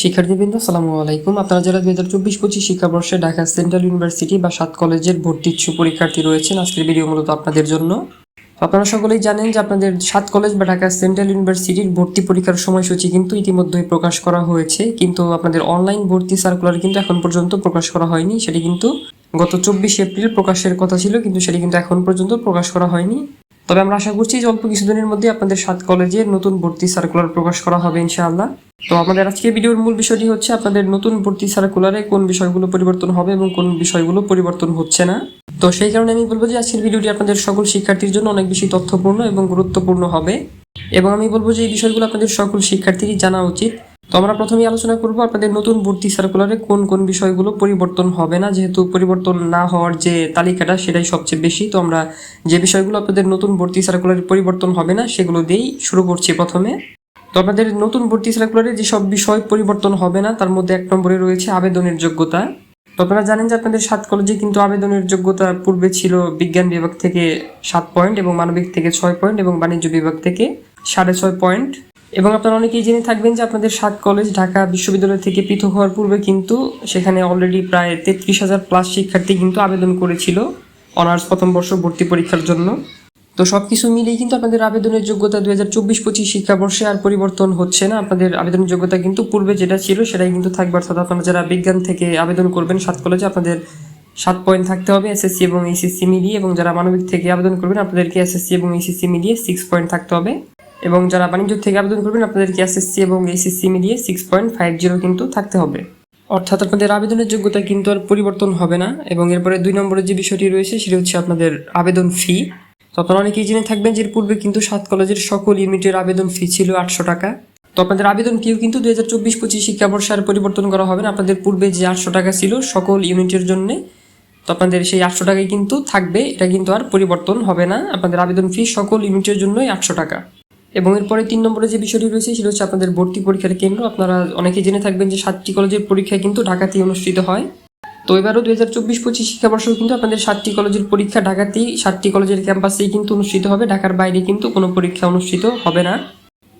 শিক্ষার্থীবৃন্দ সালামু আলাইকুম। আপনারা যারা দুই হাজার চব্বিশ পঁচিশ শিক্ষাবর্ষে ঢাকা সেন্ট্রাল ইউনিভার্সিটি বা সাত কলেজের ভর্তি ইচ্ছুক পরীক্ষার্থী রয়েছেন, আজকের ভিডিও মূলত আপনাদের জন্য। আপনারা সকলেই জানেন যে আপনাদের সাত কলেজ বা ঢাকা সেন্ট্রাল ইউনিভার্সিটির ভর্তি পরীক্ষার সময়সূচি কিন্তু ইতিমধ্যেই প্রকাশ করা হয়েছে। কিন্তু আপনাদের অনলাইন ভর্তি সার্কুলার কিন্তু এখন পর্যন্ত প্রকাশ করা হয়নি। সেটি কিন্তু গত চব্বিশ এপ্রিল প্রকাশের কথা ছিল, কিন্তু সেটি কিন্তু এখন পর্যন্ত প্রকাশ করা হয়নি। তবে আমরা আশা করছি যে অল্প কিছুদিনের মধ্যে আপনাদের সাত কলেজে নতুন ভর্তি সার্কুলার প্রকাশ করা হবে ইনশাআল্লাহ। তো আমাদের আজকে ভিডিওর মূল বিষয়টি হচ্ছে আপনাদের নতুন ভর্তি সার্কুলারে কোন বিষয়গুলো পরিবর্তন হবে এবং কোন বিষয়গুলো পরিবর্তন হচ্ছে না। তো সেই কারণে আমি বলব যে আজকের ভিডিওটি আপনাদের সকল শিক্ষার্থীর জন্য অনেক বেশি তথ্যপূর্ণ এবং গুরুত্বপূর্ণ হবে। এবং আমি বলব যে এই বিষয়গুলো আপনাদের সকল শিক্ষার্থীরই জানা উচিত। তো আমরা প্রথমেই আলোচনা করব আপনাদের নতুন ভর্তি সার্কুলারে কোন কোন বিষয়গুলো পরিবর্তন হবে না, যেহেতু পরিবর্তন না হওয়ার যে তালিকাটা সেটাই সবচেয়ে বেশি। তো আমরা যে বিষয়গুলো আপনাদের নতুন ভর্তি সার্কুলারে পরিবর্তন হবে না, সেগুলো দিয়েই শুরু করছি প্রথমে। তো আপনাদের নতুন ভর্তি সার্কুলারে যেসব বিষয় পরিবর্তন হবে না, তার মধ্যে এক নম্বরে রয়েছে আবেদনের যোগ্যতা। তো আপনারা জানেন যে আপনাদের সাত কলেজে কিন্তু আবেদনের যোগ্যতা পূর্বে ছিল বিজ্ঞান বিভাগ থেকে সাত পয়েন্ট এবং মানবিক থেকে ছয় পয়েন্ট এবং বাণিজ্য বিভাগ থেকে সাড়ে ছয় পয়েন্ট। এবং আপনারা অনেকেই জেনে থাকবেন যে আপনাদের সাত কলেজ ঢাকা বিশ্ববিদ্যালয় থেকে পৃথক হওয়ার পূর্বে কিন্তু সেখানে অলরেডি প্রায় তেত্রিশ হাজার প্লাস শিক্ষার্থী কিন্তু আবেদন করেছিল অনার্স প্রথম বর্ষ ভর্তি পরীক্ষার জন্য। তো সব কিছু মিলিয়ে কিন্তু আপনাদের আবেদনের যোগ্যতা দুই হাজার চব্বিশ পঁচিশ শিক্ষাবর্ষে আর পরিবর্তন হচ্ছে না। আপনাদের আবেদনের যোগ্যতা কিন্তু পূর্বে যেটা ছিল সেটাই কিন্তু থাকবে অর্থাৎ আপনারা যারা বিজ্ঞান থেকে আবেদন করবেন, সাত কলেজে আপনাদের সাত পয়েন্ট থাকতে হবে এসএসসি এবং এইচএসসি মিলিয়ে। এবং যারা মানবিক থেকে আবেদন করবেন, আপনাদেরকে এসএসসি এবং এইচএসসি মিলিয়ে সিক্স পয়েন্ট থাকতে হবে। এবং যারা বাণিজ্য থেকে আবেদন করবেন, আপনাদেরকে এসএসসি এবং এইচএসসি মিলিয়ে সিক্স পয়েন্ট ফাইভ জিরো কিন্তু থাকতে হবে। অর্থাৎ আপনাদের আবেদনের যোগ্যতা কিন্তু আর পরিবর্তন হবে না এবং এরপরে দুই নম্বরের যে বিষয়টি রয়েছে, সেটি হচ্ছে আপনাদের আবেদন ফি তো আপনারা অনেকেই জেনে থাকবেন যে পূর্বে কিন্তু সাত কলেজের সকল ইউনিটের আবেদন ফি ছিল আটশো টাকা। তো আপনাদের আবেদন ফিও কিন্তু দুই হাজার চব্বিশ পঁচিশ শিক্ষাবর্ষে আর পরিবর্তন করা হবে না। আপনাদের পূর্বে যে আটশো টাকা ছিল সকল ইউনিটের জন্য, তো আপনাদের সেই আটশো টাকাই কিন্তু থাকবে। এটা কিন্তু আর পরিবর্তন হবে না। আপনাদের আবেদন ফি সকল ইউনিটের জন্যই আটশো টাকা। এবং এরপরে তিন নম্বরে যে বিষয়টি রয়েছে, সেটা হচ্ছে আপনাদের ভর্তি পরীক্ষার কেন্দ্র। আপনারা অনেকে জেনে থাকবেন যে সাতটি কলেজের পরীক্ষা কিন্তু ঢাকাতেই অনুষ্ঠিত হয়। তো এবারও দুই হাজার চব্বিশ পঁচিশ শিক্ষাবর্ষেও কিন্তু আপনাদের সাতটি কলেজের পরীক্ষা ঢাকাতেই, সাতটি কলেজের ক্যাম্পাসেই কিন্তু অনুষ্ঠিত হবে। ঢাকার বাইরে কিন্তু কোনো পরীক্ষা অনুষ্ঠিত হবে না।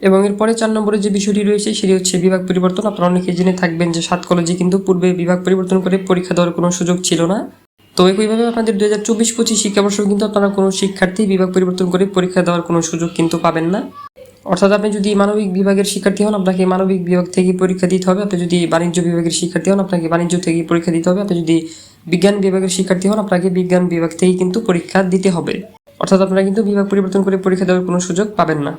এবং এরপরে চার নম্বরে যে বিষয়টি রয়েছে, সেটি হচ্ছে বিভাগ পরিবর্তন। আপনারা অনেকে জেনে থাকবেন যে সাত কলেজে কিন্তু পূর্বে বিভাগ পরিবর্তন করে পরীক্ষা দেওয়ার কোনো সুযোগ ছিল না। তো একইভাবে আপনাদের দু হাজার চব্বিশ পঁচিশ শিক্ষাবর্ষ কিন্তু আপনারা কোনো শিক্ষার্থী বিভাগ পরিবর্তন করে পরীক্ষা দেওয়ার কোনো সুযোগ কিন্তু পাবেন না। অর্থাৎ আপনি যদি মানবিক বিভাগের শিক্ষার্থী হন, আপনাকে মানবিক বিভাগ থেকে পরীক্ষা দিতে হবে। আপনি যদি বাণিজ্য বিভাগের শিক্ষার্থী হন, আপনাকে বাণিজ্য থেকে পরীক্ষা দিতে হবে। আপনি যদি বিজ্ঞান বিভাগের শিক্ষার্থী হন, আপনাকে বিজ্ঞান বিভাগ থেকে কিন্তু পরীক্ষা দিতে হবে। অর্থাৎ আপনারা কিন্তু বিভাগ পরিবর্তন করে পরীক্ষা দেওয়ার কোনো সুযোগ পাবেন না।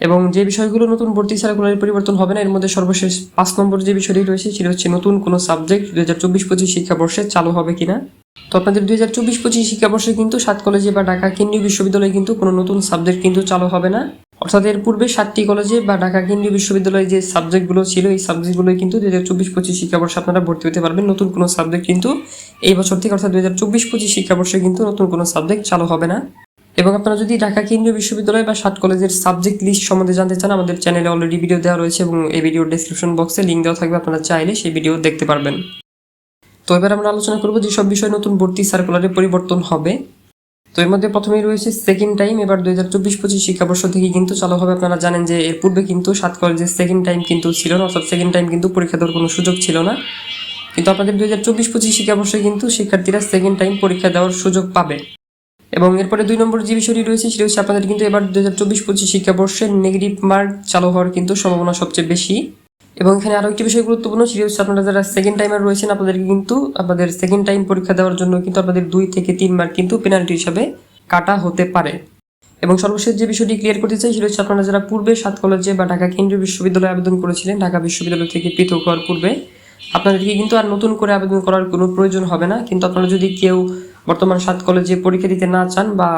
এবং যে বিষয়গুলো নতুন ভর্তি সার্কুলারের পরিবর্তন হবে না, এর মধ্যে সর্বশেষ পাঁচ নম্বর যে বিষয়টি রয়েছে, সেটা হচ্ছে নতুন কোনো সাবজেক্ট দু হাজার চব্বিশ পঁচিশ শিক্ষাবর্ষে চালু হবে কিনা। তো আপনাদের দুই হাজার চব্বিশ পঁচিশ শিক্ষাবর্ষে কিন্তু সাত কলেজে বা ঢাকা কেন্দ্রীয় বিশ্ববিদ্যালয়ে কিন্তু কোনো নতুন সাবজেক্ট কিন্তু চালু হবে না। অর্থাৎ এর পূর্বে সাতটি কলেজে বা ঢাকা কেন্দ্রীয় বিশ্ববিদ্যালয়ে যে সাবজেক্টগুলো ছিল, এই সাবজেক্টগুলোই কিন্তু দুই হাজার চব্বিশ পঁচিশ শিক্ষাবর্ষে আপনারা ভর্তি হতে পারবেন। নতুন কোনো সাবজেক্ট কিন্তু এই বছর থেকে, অর্থাৎ দুই হাজার চব্বিশ পঁচিশ শিক্ষাবর্ষে কিন্তু নতুন কোনো সাবজেক্ট চালু হবে না। এবং আপনারা যদি ঢাকা কেন্দ্রীয় বিশ্ববিদ্যালয় বা সাত কলেজের সাবজেক্ট লিস্ট সম্বন্ধে জানতে চান, আমাদের চ্যানেলে অলরেডি ভিডিও দেওয়া রয়েছে এবং এই ভিডিওর ডেসক্রিপশন বক্সে লিঙ্ক দেওয়া থাকবে, আপনারা চাইলে সেই ভিডিও দেখতে পারবেন। তো এবার আমরা আলোচনা করব যে সব বিষয় নতুন ভর্তি সার্কুলারে পরিবর্তন হবে। তো এর মধ্যে প্রথমেই রয়েছে সেকেন্ড টাইম এবার দুই হাজার চব্বিশ পঁচিশ শিক্ষাবর্ষ থেকে কিন্তু চালু হবে। আপনারা জানেন যে এর পূর্বে কিন্তু সাত কলেজের সেকেন্ড টাইম কিন্তু ছিল না, অর্থাৎ সেকেন্ড টাইম কিন্তু পরীক্ষা দেওয়ার কোনো সুযোগ ছিল না। কিন্তু আপনাদের দুই হাজার চব্বিশ পঁচিশ শিক্ষাবর্ষে কিন্তু শিক্ষার্থীরা সেকেন্ড টাইম পরীক্ষা দেওয়ার সুযোগ পাবে। এবং এরপরে দুই নম্বর যে বিষয়টি রয়েছে, সেটা হচ্ছে আপনাদের কিন্তু এবার দুই হাজার চব্বিশ পঁচিশ শিক্ষাবর্ষে নেগেটিভ মার্ক চালু হওয়ার কিন্তু সম্ভাবনা সবচেয়ে বেশি। এবং এখানে আরও একটি বিষয় গুরুত্বপূর্ণ, সেটি হচ্ছে আপনারা যারা সেকেন্ড টাইমার রয়েছেন, আপনাদেরকে কিন্তু আপনাদের সেকেন্ড টাইম পরীক্ষা দেওয়ার জন্য কিন্তু আপনাদের দুই থেকে তিন মার্ক কিন্তু পেনাল্টি হিসাবে কাটা হতে পারে। এবং সর্বশেষ যে বিষয়টি ক্লিয়ার করতে চাই, সেটা হচ্ছে আপনারা যারা পূর্বে সাত কলেজে বা ঢাকা কেন্দ্রীয় বিশ্ববিদ্যালয়ে আবেদন করেছিলেন, ঢাকা বিশ্ববিদ্যালয় থেকে পৃথক হওয়ার পূর্বে, আপনাদেরকে কিন্তু আর নতুন করে আবেদন করার কোনো প্রয়োজন হবে না। কিন্তু আপনারা যদি কেউ বর্তমান সাত কলেজে পরীক্ষা দিতে না চান বা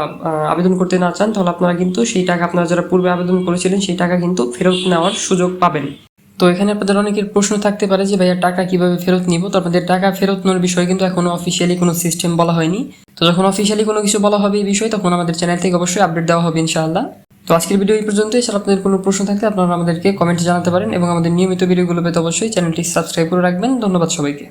আবেদন করতে না চান, তাহলে আপনারা কিন্তু সেই টাকা, আপনারা যারা পূর্বে আবেদন করেছিলেন, সেই টাকা কিন্তু ফেরত নেওয়ার সুযোগ পাবেন। তো এখানে আপনাদের অনেকের প্রশ্ন থাকতে পারে যে ভাইয়া টাকা কীভাবে ফেরত নিব? তো আপনাদের টাকা ফেরত নেওয়ার বিষয়ে কিন্তু এখনও অফিসিয়ালি কোনো সিস্টেম বলা হয়নি। তো যখন অফিসিয়ালি কোনো কিছু বলা হবে এই বিষয়ে, তখন আমাদের চ্যানেল থেকে অবশ্যই আপডেট দেওয়া হবে ইনশাআল্লাহ। তো আজকের ভিডিও এই পর্যন্ত। এছাড়া আপনাদের কোনো প্রশ্ন থাকলে আপনারা আমাদেরকে কমেন্টে জানাতে পারেন এবং আমাদের নিয়মিত ভিডিওগুলো পেতে অবশ্যই চ্যানেলটি সাবস্ক্রাইব করে রাখবেন। ধন্যবাদ সবাইকে।